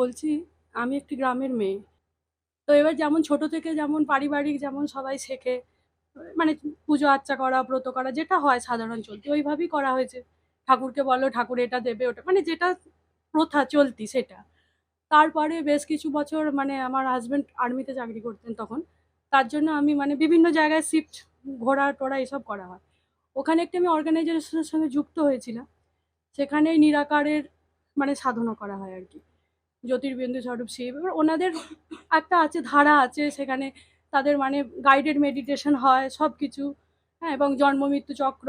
বলছি, আমি একটি গ্রামের মেয়ে। তো এবার যেমন ছোট থেকে যেমন পারিবারিক যেমন সবাই শেখে মানে পুজো আর্চা করা, ব্রত করা, যেটা হয় সাধারণ চলতি, ওইভাবেই করা হয়েছে। ঠাকুরকে বলো, ঠাকুর এটা দেবে, ওটা মানে যেটা প্রথা চলতি সেটা। তারপরে বেশ কিছু বছর মানে আমার হাজব্যান্ড আর্মিতে চাকরি করতেন তখন। তার জন্য আমি মানে বিভিন্ন জায়গায় শিফট ঘোরা টোরা এসব করা হয়। ওখানে একটি আমি অর্গানাইজেশনের সঙ্গে যুক্ত হয়েছিলাম। সেখানেই নিরাকারের মানে সাধনা করা হয় আর কি। জ্যোতির্বিন্দু স্বরূপ শিব। এবার ওনাদের একটা আছে, ধারা আছে, সেখানে তাদের মানে গাইডেড মেডিটেশন হয় সব কিছু হ্যাঁ এবং জন্ম, মৃত্যু চক্র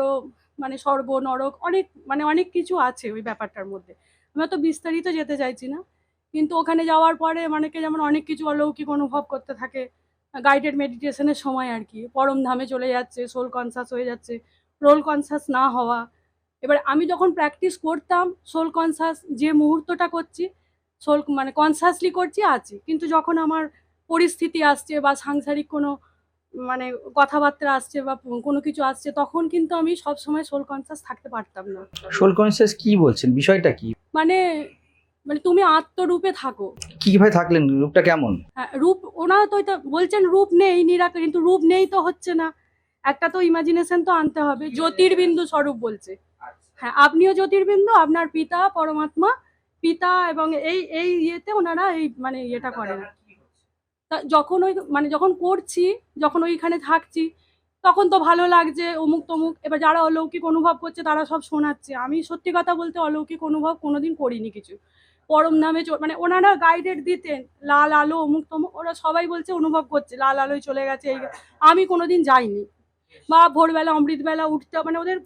মানে স্বর্গ নরক, অনেক মানে অনেক কিছু আছে ওই ব্যাপারটার মধ্যে। আমি তো বিস্তারিত যেতে চাইছি না, কিন্তু ওখানে যাওয়ার পরে অনেকে যেমন অনেক কিছু অলৌকিক অনুভব করতে থাকে গাইডেড মেডিটেশনের সময় আর কি। পরম ধামে চলে যাচ্ছে সোল কনসাস হয়ে যাচ্ছে রোল কনসাস না হওয়া। এবার আমি যখন প্র্যাকটিস করতাম সোল কনসাস যে মুহূর্তটা করছি সোল মানে কনসাসলি করছি আছি। কিন্তু যখন আমার পরিস্থিতি আসছে বা সাংসারিক কোনো মানে কথাবার্তা আসছে বা কোনো কিছু আসছে তখন কিন্তু আমি সব সময় সোল কনসাস থাকতে পারতাম না। সোল কনসিয়াস কি বলছেন? বিষয়টা কি? মানে মানে তুমি আত্মরূপে থাকো। কীভাবে থাকলেন? রূপটা কেমন? হ্যাঁ রূপ ওনারা তো এটা বলছেন রূপ নেই নিরাকার কিন্তু রূপ নেই তো হচ্ছে না। একটা তো ইমাজিনেশন তো আনতে হবে। জ্যোতির্বিন্দু স্বরূপ বলছে। হ্যাঁ আপনিও জ্যোতির্বিন্দু আপনার পিতা পরমাত্মা পিতা এবং এই এই ইয়েতে ওনারা এই মানে ইয়েটা করেন। তা যখন ওই মানে যখন করছি যখন ওইখানে থাকছি তখন তো ভালো লাগছে অমুক তমুক এবার যারা অলৌকিক অনুভব করছে তারা সব শোনাচ্ছে। আমি সত্যি কথা বলতে অলৌকিক অনুভব কোনোদিন করিনি কিছু। পরম নামে মানে ওনারা গাইডেড দিতেন লাল আলো অমুক তমুক ওরা সবাই বলছে অনুভব করছে লাল আলোয় চলে গেছে এই আমি কোনোদিন যাইনি। বা ভোরবেলা অমৃতবেলা উঠতে মানে ওদের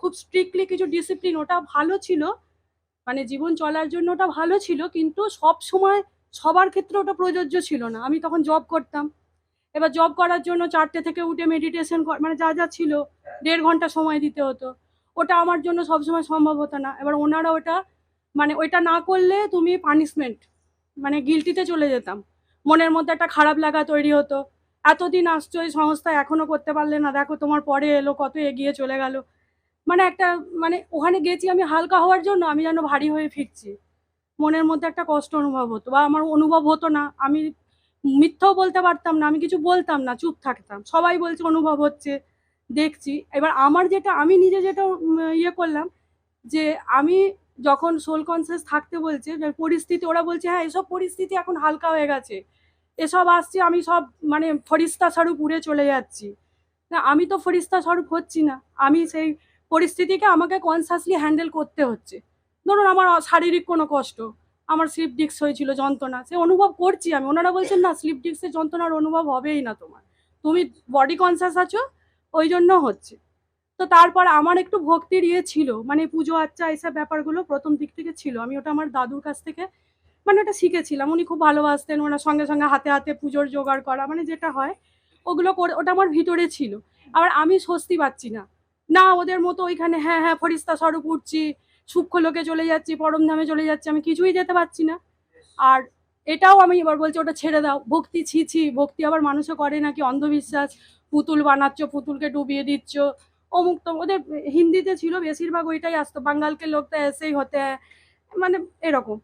খুব স্ট্রিক্টলি কিছু ডিসিপ্লিন ওটা ভালো ছিল মানে জীবন চলার জন্য ওটা ভালো ছিল, কিন্তু সব সময় সবার ক্ষেত্রে ওটা প্রযোজ্য ছিল না। আমি তখন জব করতাম। এবার জব করার জন্য চারটে থেকে উঠে মেডিটেশন মানে যা যা ছিল, দেড় ঘণ্টা সময় দিতে হতো। ওটা আমার জন্য সবসময় সম্ভব হতো না। এবার ওনারা ওটা মানে ওইটা না করলে তুমি পানিশমেন্ট মানে গিলটিতে চলে যেতাম। মনের মধ্যে একটা খারাপ লাগা তৈরি হতো। এতদিন আসছো এই সংস্থা এখনও করতে পারলে না। দেখো তোমার পরে এলো, কত এগিয়ে চলে গেল। মানে একটা মানে ওখানে গেছি আমি হালকা হওয়ার জন্য, আমি যেন ভারী হয়ে ফিরছি। মনের মধ্যে একটা কষ্ট অনুভব হতো বা আমার অনুভব হতো না। আমি মিথ্যাও বলতে পারতাম না, আমি কিছু বলতাম না, চুপ থাকতাম। সবাই বলছে অনুভব হচ্ছে, দেখছি। এবার আমার যেটা, আমি নিজে যেটা ইয়ে করলাম যে আমি যখন সোল কনসিয়াস থাকতে বলছে পরিস্থিতি, ওরা বলছে হ্যাঁ এসব পরিস্থিতি এখন হালকা হয়ে গেছে। এসব আসছে, আমি সব মানে ফরিস্তা স্বরূপ উড়ে চলে যাচ্ছি। না, আমি তো ফরিস্তা স্বরূপ হচ্ছি না। আমি সেই পরিস্থিতিকে আমাকে কনসাসলি হ্যান্ডেল করতে হচ্ছে। ধরুন আমার শারীরিক কোনো কষ্ট, আমার স্লিপ ডিস্ক হয়েছিল যন্ত্রণা, সে অনুভব করছি আমি। ওনারা বলছেন, না স্লিপ ডিস্কের যন্ত্রণার অনুভব হবেই না তোমার। তুমি বডি কনসাস আছো, ওই জন্য হচ্ছে। তো তারপর আমার একটু ভক্তির ইয়ে ছিল মানে পুজো আচ্চা এসব ব্যাপারগুলো প্রথম দিক থেকে ছিল। আমি ওটা আমার দাদুর কাছ থেকে মানে ওটা শিখেছিলাম। উনি খুব ভালোবাসতেন, ওনার সঙ্গে সঙ্গে হাতে হাতে পুজোর জোগাড় করা মানে যেটা হয়, ওগুলো করে, ওটা আমার ভিতরে ছিল। আবার আমি স্বস্তি পাচ্ছি না। না, ওদের মতো ওইখানে হ্যাঁ হ্যাঁ ফরিস্তা স্বরূপ উঠছি সূক্ষ্ম লোকে চলে যাচ্ছি, পরম ধামে চলে যাচ্ছি, আমি কিছুই যেতে পারছি না। আর এটাও আমি এবার বলছি, ওটা ছেড়ে দাও। ভক্তি, ছি ভক্তি আবার মানুষও করে নাকি? অন্ধবিশ্বাস, পুতুল বানাচ্ছ, পুতুলকে ডুবিয়ে দিচ্ছ। অমুক তো, ওদের হিন্দিতে ছিল বেশিরভাগ ওইটাই আসতো বাঙ্গালকে লোক তো এসেই হতে মানে এরকম।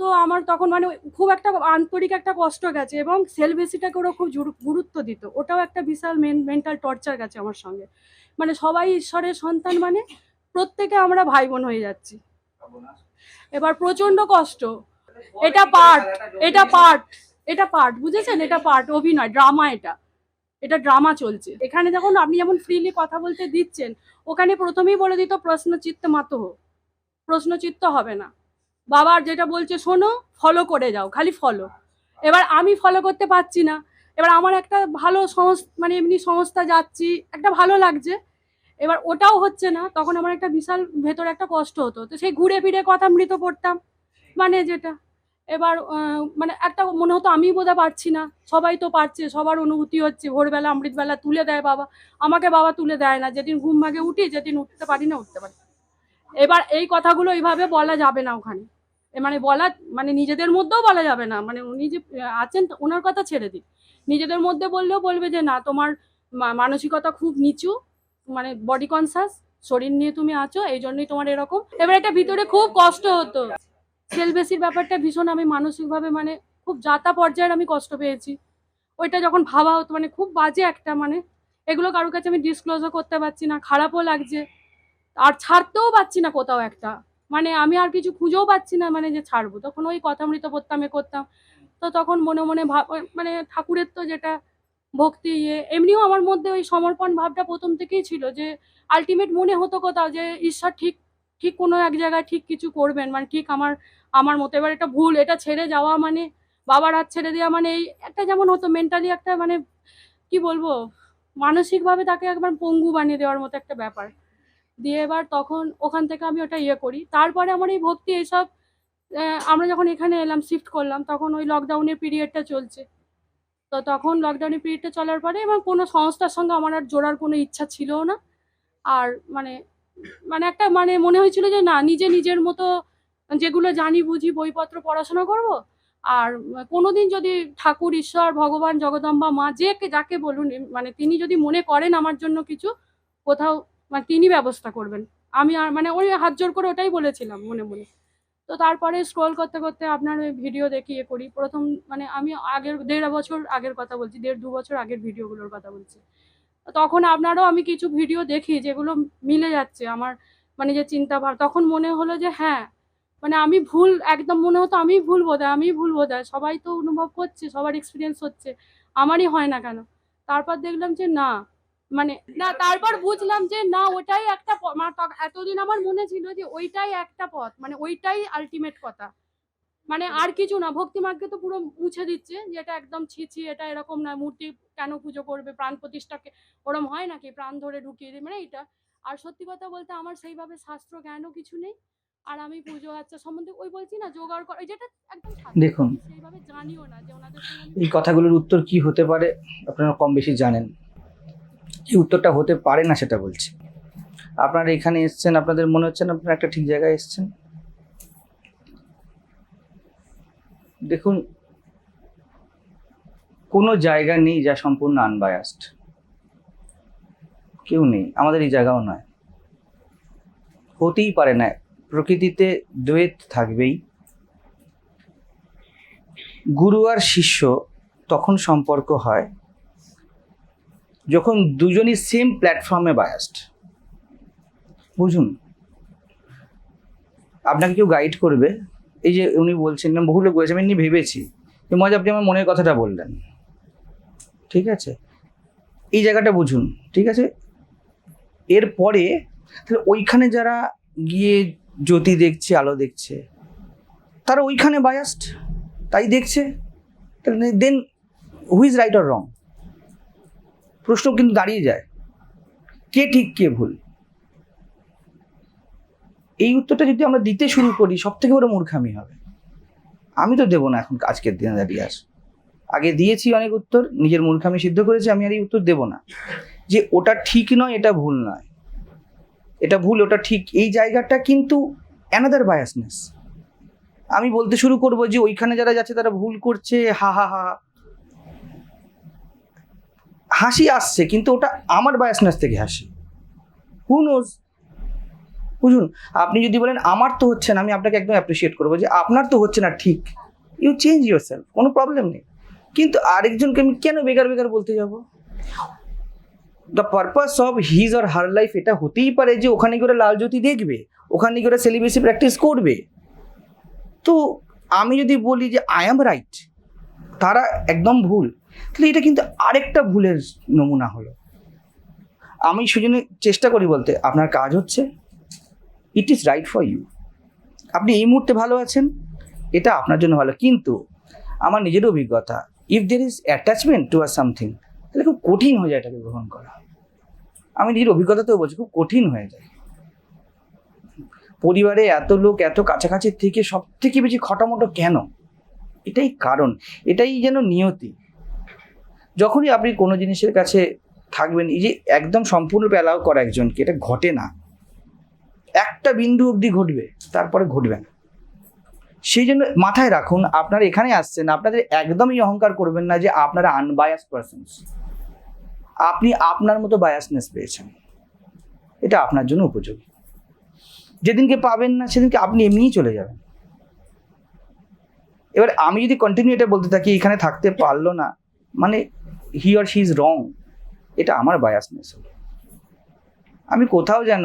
তো আমার তখন মানে খুব একটা আন্তরিক একটা কষ্ট গেছে এবং সেলভেসিটাকে ওরা খুব গুরুত্ব দিত। ওটাও একটা বিশাল মেন মেন্টাল টর্চার গেছে আমার সঙ্গে। মানে সবাই ঈশ্বরের সন্তান মানে প্রত্যেকে আমরা ভাই বোন হয়ে যাচ্ছি। এবার প্রচণ্ড কষ্ট। এটা পার্ট এটা পার্ট এটা পার্ট বুঝেছেন? এটা পার্ট অভিনয় ড্রামা এটা। এটা ড্রামা চলছে। এখানে যখন আপনি যেমন ফ্রিলি কথা বলতে দিচ্ছেন, ওখানে প্রথমেই বলে দিত প্রশ্নচিত্ত মাতো প্রশ্নচিত্ত হবে না। বাবার যেটা বলছে শোনো ফলো করে যাও, খালি ফলো এবার আমি ফলো করতে পারছি না। এবার আমার একটা ভালো সংস্থা মানে এমনি সংস্থা যাচ্ছি, একটা ভালো লাগছে। এবার ওটাও হচ্ছে না, তখন আমার একটা বিশাল ভেতরে একটা কষ্ট হতো। তো সেই ঘুরে ফিরে কথা মৃত পড়তাম মানে যেটা। এবার মানে একটা মনে হতো আমি বোধহয় পারছি না। সবাই তো পারছে, সবার অনুভূতি হচ্ছে। ভোরবেলা অমৃতবেলা তুলে দেয় বাবা। আমাকে বাবা তুলে দেয় না। যেদিন ঘুম ভাগে উঠি, যেদিন উঠতে পারি না, উঠতে পারি এবার এই কথাগুলো এইভাবে বলা যাবে না ওখানে। মানে বলা মানে নিজেদের মধ্যেও বলা যাবে না। মানে উনি যে আছেন ওনার কথা ছেড়ে দিন। নিজেদের মধ্যে বললেও বলবে যে, না, তোমার মানসিকতা খুব নিচু মানে বডি কনসাস শরীর নিয়ে তুমি আছো, এই জন্যই তোমার এরকম। এবার এটা ভিতরে খুব কষ্ট হতো। সেলবেসির ব্যাপারটা ভীষণ আমি মানসিকভাবে মানে খুব যাতা পর্যায়ের আমি কষ্ট পেয়েছি। ওইটা যখন ভাবা হতো মানে খুব বাজে একটা মানে এগুলো কারোর কাছে আমি ডিসক্লোজও করতে পারছি না, খারাপও লাগছে। আর ছাড়তেও পারছি না কোথাও একটা। মানে আমি আর কিছু খুঁজেও পাচ্ছি না মানে যে ছাড়বো। তখন ওই কথামৃত পড়তাম, এ করতাম। তো তখন মনে মনে ভাব মানে ঠাকুরের তো যেটা ভক্তি ইয়ে এমনিও আমার মধ্যে ওই সমর্পণ ভাবটা প্রথম থেকেই ছিল যে আলটিমেট মনে হতো কোথাও যে, ঈশ্বর ঠিক ঠিক কোনো এক জায়গায় ঠিক কিছু করবেন। মানে ঠিক আমার আমার মতো। এবার এটা ভুল, এটা ছেড়ে যাওয়া মানে বাবার হাত ছেড়ে দেওয়া মানে এই একটা যেমন হতো মেন্টালি একটা মানে কি বলব? মানসিকভাবে তাকে একবার পঙ্গু বানিয়ে দেওয়ার মতো একটা ব্যাপার। দিয়ে এবার তখন ওখান থেকে আমি ওটা ইয়ে করি। তারপরে আমার এই ভক্তি এইসব আমরা যখন এখানে এলাম শিফট করলাম, তখন ওই লকডাউনের পিরিয়ডটা চলছে। তো তখন লকডাউনের পিরিয়ডটা চলার পরে এবং কোনো সংস্থার সঙ্গে আমার আর জোড়ার কোনো ইচ্ছা ছিলও না। আর মানে মানে একটা মানে মনে হয়েছিল যে না, নিজে নিজের মতো যেগুলো জানি, বুঝি, বইপত্র পড়াশোনা করব। আর কোনোদিন যদি ঠাকুর, ঈশ্বর, ভগবান, জগদম্বা, মা, যে যাকে বলুন মানে তিনি যদি মনে করেন আমার জন্য কিছু, কোথাও মানে তিনি ব্যবস্থা করবেন। আমি আর মানে ওই হাত জোর করে ওটাই বলেছিলাম মনে মনে। তো তারপরে স্ক্রল করতে করতে আপনার ওই ভিডিও দেখি ইয়ে করি। প্রথম মানে আমি আগের দেড় বছর আগের কথা বলছি, দেড় দু বছর আগের ভিডিওগুলোর কথা বলছি। তখন আপনারও আমি কিছু ভিডিও দেখি যেগুলো মিলে যাচ্ছে আমার মানে যে চিন্তা ভাব। তখন মনে হলো যে হ্যাঁ মানে আমি ভুল, একদম মনে হতো আমি ভুল বোধ হয় আমি ভুল বোধ হয়। সবাই তো অনুভব করছে, সবার এক্সপিরিয়েন্স হচ্ছে। আমারই হয় না কেন? তারপর দেখলাম যে না মানে না তারপর বুঝলাম যে না ওটাই একটা মানে এতদিন আমার মনে ছিল যে ওইটাই একটা পথ মানে ওইটাই আলটিমেট কথা মানে আর কিছু না ভক্তি মার্গকে তো পুরো মুছে দিচ্ছে যে এটা একদম ছি ছি এটা এরকম না মূর্তি কেন পুজো করবে প্রাণ প্রতিষ্ঠাকে ওরম হয় নাকি প্রাণ ধরে ঢুকিয়ে দিই মানে এটা আর সত্যি কথা বলতে আমার সেইভাবে শাস্ত্র জ্ঞানও কিছু নেই আর আমি পুজো আচ্ছা সম্বন্ধে ওই বলছি না জোগাড় করা যেটা একদম। দেখুন। সেইভাবে জানিও না যে ওনাদের এই কথাগুলোর উত্তর কি হতে পারে আপনারা কম বেশি জানেন কি উত্তরটা হতে পারে না সেটা বলছি। আপনারা এখানে এসছেন, আপনাদের মনে হচ্ছে না আপনারা একটা ঠিক জায়গায় এসছেন? দেখুন, কোনো জায়গা নেই যা সম্পূর্ণ আনবায়াসড কেউ নেই, আমাদের এই জায়গাও নয়। হতেই পারে না, প্রকৃতিতে দ্বৈত থাকবেই। গুরু আর শিষ্য তখন সম্পর্ক হয় যখন দুজনই সেম প্ল্যাটফর্মে বায়াসড বুঝুন? আপনাকে কেউ গাইড করবে? এই যে উনি বলছেন, না বহু লোক বলেছে আমি এমনি ভেবেছি। যে মজা, আপনি আমার মনের কথাটা বললেন। ঠিক আছে? এই জায়গাটা বুঝুন, ঠিক আছে? এরপরে, তাহলে ওইখানে যারা গিয়ে জ্যোতি দেখছে, আলো দেখছে, তারা ওইখানে বায়াস্ট তাই দেখছে? Then who is right or wrong প্রশ্ন কিন্তু দাঁড়িয়ে যায়। কে ঠিক, কে ভুল? এই উত্তরটা যদি আমরা দিতে শুরু করি সব থেকে বড় মূর্খামি হবে। আমি তো দেবো না এখন আজকের দিনে দাঁড়িয়ে আস। আগে দিয়েছি অনেক উত্তর, নিজের মূর্খামি সিদ্ধ করেছি, আমি আর এই উত্তর দেবো না। যে ওটা ঠিক নয়, এটা ভুল নয়। এটা ভুল, ওটা ঠিক, এই জায়গাটা কিন্তু অ্যানাদার বায়াসনেস আমি বলতে শুরু করব যে ওইখানে যারা যাচ্ছে, তারা ভুল করছে হা হা হা। হাসি আসছে, কিন্তু ওটা আমার বায়াসনেস থেকে হাসি। হু নোজ বুঝুন, আপনি যদি বলেন, আমার তো হচ্ছে না, আমি আপনাকে একদম অ্যাপ্রিসিয়েট করব যে, আপনার তো হচ্ছে না, ঠিক। ইউ চেঞ্জ ইউর সেলফ কোনো প্রবলেম নেই। কিন্তু আরেকজনকে আমি কেন বেকার বেকার বলতে যাব? The purpose of his or her life এটা হতেই পারে যে, ওখানে গিয়ে ওরা লাল জ্যোতি দেখবে, ওখানে ওরা সেলিব্রেসি প্র্যাকটিস করবে। তো আমি যদি বলি যে আই অ্যাম রাইট তারা একদম ভুল। তাহলে এটা কিন্তু আরেকটা ভুলের নমুনা হলো। আমি সেজন্য চেষ্টা করি বলতে, আপনার কাজ হচ্ছে it is right for you আপনি এই মুহূর্তে ভালো আছেন, এটা আপনার জন্য ভালো। কিন্তু আমার নিজের অভিজ্ঞতা if there is attachment to R something তাহলে খুব কঠিন হয়ে যায় এটাকে গ্রহণ করা। আমি নিজের অভিজ্ঞতাতেও বলছি, খুব কঠিন হয়ে যায়। পরিবারে এত লোক এত কাছাকাছি থেকে সব থেকে বেশি খটামটো কেন? এটাই কারণ, এটাই যেন নিয়তি। যখনই আপনি কোনো জিনিসের কাছে থাকবেন, এই যে একদম সম্পূর্ণরূপে অ্যালাউ করা একজনকে, এটা ঘটে না। একটা বিন্দু অবধি ঘটবে, তারপরে ঘটবে না। সেই জন্য মাথায় রাখুন, আপনারা এখানে আসছেন, আপনাদের একদমই অহংকার করবেন না যে আপনারা আনবায়াস পারসনস আপনি আপনার মতো বায়াসনেস পেয়েছেন। এটা আপনার জন্য উপযোগী। যেদিনকে পাবেন না, সেদিনকে আপনি এমনিই চলে যাবেন। এবার আমি যদি কন্টিনিউ এটা বলতে থাকি, এখানে থাকতে পারল না মানে he or she is wrong এটা আমার বায়াসনেস হলো আমি কোথাও যেন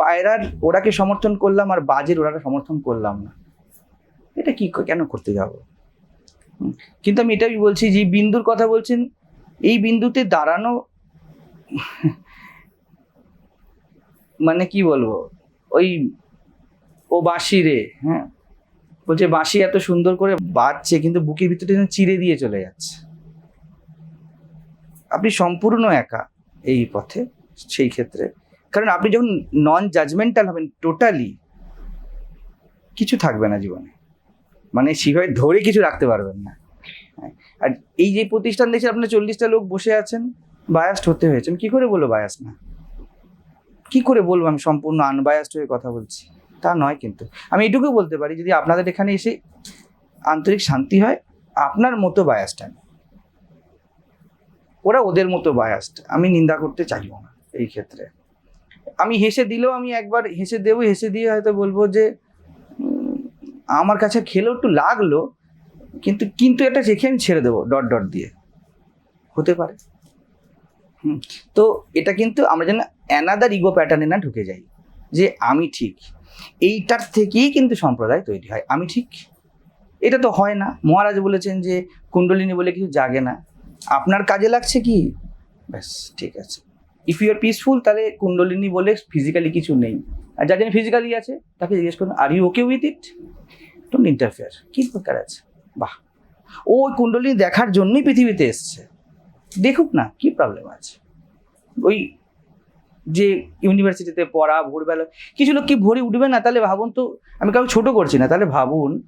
পায়রার ওরাকে সমর্থন করলাম আর বাজের ওরাকে সমর্থন করলাম না, এটা কি কেন করতে যাব? কিন্তু আমি এটাই বলছি যে বিন্দুর কথা বলছেন, এই বিন্দুতে দাঁড়ানো মানে কি বলব, ওই ও বাঁশি রে হ্যাঁ বলছে বাঁশি এত সুন্দর করে বাজছে, কিন্তু বুকের ভিতরে চিড়ে দিয়ে চলে যাচ্ছে। আপনি সম্পূর্ণ একা এই পথে সেই ক্ষেত্রে। কারণ আপনি যখন নন জাজমেন্টাল হবেন টোটালি কিছু থাকবে না জীবনে। মানে সেভাবে ধরে কিছু রাখতে পারবেন না। হ্যাঁ, আর এই যে প্রতিষ্ঠান দেখছি আপনার চল্লিশটা লোক বসে আছেন বায়াস্ট হতে হয়েছে আমি কি করে বলব বায়াস না? কি করে বলব আমি সম্পূর্ণ আনবায়াসড হয়ে কথা বলছি? তা নয় কিন্তু। আমি এটুকু বলতে পারি যদি আপনাদের এখানে এসে আন্তরিক শান্তি হয় আপনার মতো বায়াসড আমি। ওরা ওদের মতো বায়াসড আমি নিন্দা করতে চাইব না এই ক্ষেত্রে। আমি হেসে দিলেও আমি একবার হেসে দেবো, হেসে দিয়ে হয়তো বলব যে আমার কাছে খেলেও একটু লাগল, কিন্তু কিন্তু এটা রেখে আমি ছেড়ে দেবো, ডট ডট দিয়ে। হতে পারে। হুম, তো এটা কিন্তু আমরা যেন অ্যানাদার ইগো প্যাটার্নে না ঢুকে যাই, যে আমি ঠিক। এইটার থেকেই কিন্তু সম্প্রদায় তৈরি হয়, আমি ঠিক। এটা তো হয় না। মহারাজ বলেছেন যে, কুণ্ডলিনী বলে কিছু জাগে না। আপনার কাজে লাগছে কি? ব্যাস, ঠিক আছে। ইফ ইউ আর পিসফুল তাহলে কুণ্ডলিনী বলে ফিজিক্যালি কিছু নেই। আর যার জন্য ফিজিক্যালি আছে, তাকে জিজ্ঞেস করুন are you okay with it don't interfere কী দরকার আছে? বাহ। ও ওই কুণ্ডলিনী দেখার জন্যই পৃথিবীতে এসছে। দেখুক না, কি প্রবলেম আছে। ওই যে ইউনিভার্সিটিতে পড়া, ভোরবেলা, কিছু লোক কি ভোরে উঠবে না? তাহলে ভাবুন তো, আমি কাউকে ছোট করছি না। তাহলে ভাবুন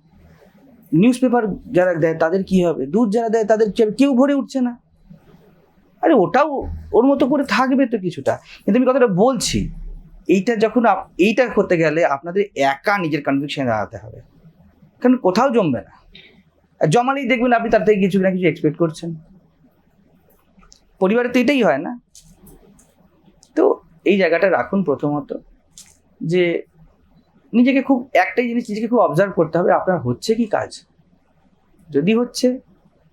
নিউজ পেপার যারা দেয়, তাদের কি হবে? দুধ যারা দেয়, তাদের কেউ ভরে উঠছে না? আরে ওটাও ওর মতো করে থাকবে তো কিছুটা। কিন্তু আমি কথাটা বলছি, এইটা যখন এইটা করতে গেলে আপনাদের একা নিজের কনভিকশনে দাঁড়াতে হবে। কারণ কোথাও জমবে না। জমালেই দেখবেন আপনি তার থেকে কিছু না কিছু এক্সপেক্ট করছেন। পরিবারে তো এটাই হয় না। তো এই জায়গাটা রাখুন প্রথমত যে নিজেকে খুব একটাই জিনিস নিজেকে খুব অবজার্ভ করতে হবে, আপনার হচ্ছে কি কাজ? যদি হচ্ছে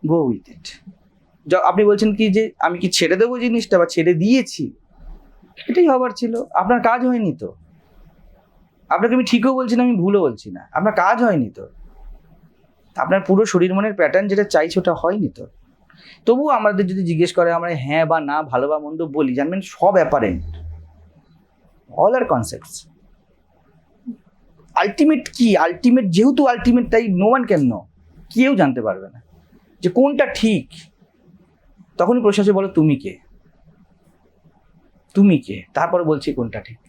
গো উইথ ইট আপনি বলছেন কি যে, আমি কি ছেড়ে দেবো জিনিসটা বা ছেড়ে দিয়েছি? এটাই হবার ছিল। আপনার কাজ হয়নি তো। আপনাকে আমি ঠিকও বলছি না, আমি ভুলও বলছি না। আপনার কাজ হয়নি তো। আপনার পুরো শরীর মনের প্যাটার্ন যেটা চাইছে ওটা হয়নি তো। তবুও আমাদের যদি জিজ্ঞেস করে, আমরা হ্যাঁ বা না, ভালো বা মন্দ বলি, জানবেন সব apparent all are concepts ultimate কি? আলটিমেট যেহেতু আলটিমেট তাই নো ওয়ান ক্যান নো কেউ জানতে পারবে না। যে কোনটা ঠিক? তখনই প্রশ্ন আসে, বলো তুমি কে? তুমি কে? তারপরে বলছি কোনটা ঠিক।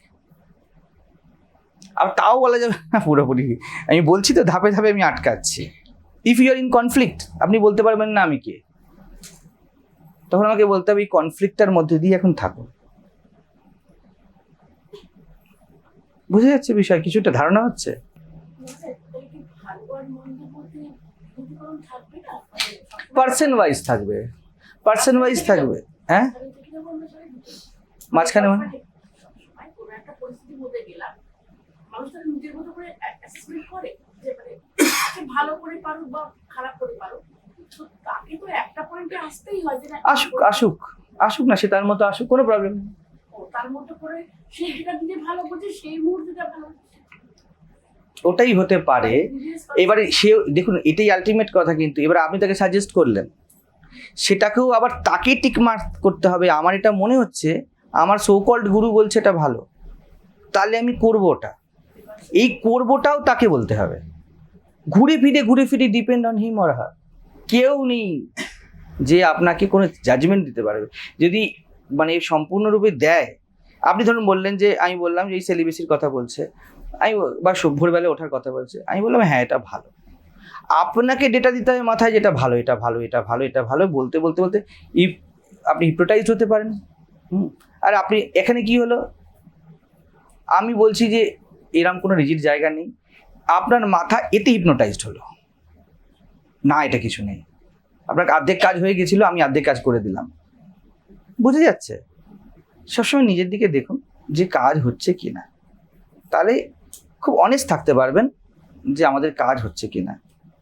আর তাও বলা যাবে না, পুরোপুরি। আমি বলছি তো, ধাপে ধাপে আমি আটকাচ্ছি। If you are in conflict আপনি বলতে পারবেন না আমি কে। তখন আমাকে বলতে হবে, এই কনফ্লিক্টটার মধ্যে দিয়ে এখন থাকুন। বুঝে যাচ্ছে বিষয়, কিছুটা ধারণা হচ্ছে? পার্সন ওয়াইজ থাকবে। পার্সন ওয়াইজ থাকবে হ্যাঁ? মাঝখানে মানে আসুক আসুক আসুক না, সে তার মতো আসুক, কোনো প্রবলেম নেই। তার মতো করে সে নিজে ভালো বোঝে সেই মুহূর্তটা ভালো ওটাই হতে পারে। এবারে সে দেখুন এটাই আলটিমেট কথা কিন্তু। এবার আপনি তাকে সাজেস্ট করলেন। সেটাকেও আবার তাকে টিকমার্ক করতে হবে। আমার এটা মনে হচ্ছে আমার সৌকল্ড গুরু বলছে এটা ভালো। তাহলে আমি করব ওটা। এই করবোটাও তাকে বলতে হবে। ঘুরে ফিরে ঘুরে ফিরে depend on him or her কেউ নেই যে আপনাকে কোনো জাজমেন্ট দিতে পারবে। যদি মানে সম্পূর্ণরূপে দেয়। আপনি ধরুন বললেন যে, আমি বললাম যে, এই সেলিব্রেসির কথা বলছে। আমি বা ভোরবেলা ওঠার কথা বলছে। আমি বললাম হ্যাঁ এটা ভালো। আপনাকে ডেটা দিতে হবে মাথায় যেটা ভালো, এটা ভালো এটা ভালো এটা ভালো, বলতে বলতে বলতে ইপ আপনি হিপ্রোটাইজ হতে পারেন। হুম? আর আপনি এখানে কি হলো? আমি বলছি যে, এরম কোনো রিজিট জায়গা নেই। আপনার মাথা এতে হিপনোটাইজড হলো। না, এটা কিছু নেই। আপনার অর্ধেক কাজ হয়ে গেছিল, আমি অর্ধেক কাজ করে দিলাম। বুঝে যাচ্ছে। সবসময় নিজের দিকে দেখুন যে কাজ হচ্ছে কি না তাহলে খুব অনেস্ট থাকতে পারবেন যে আমাদের কাজ হচ্ছে কিনা।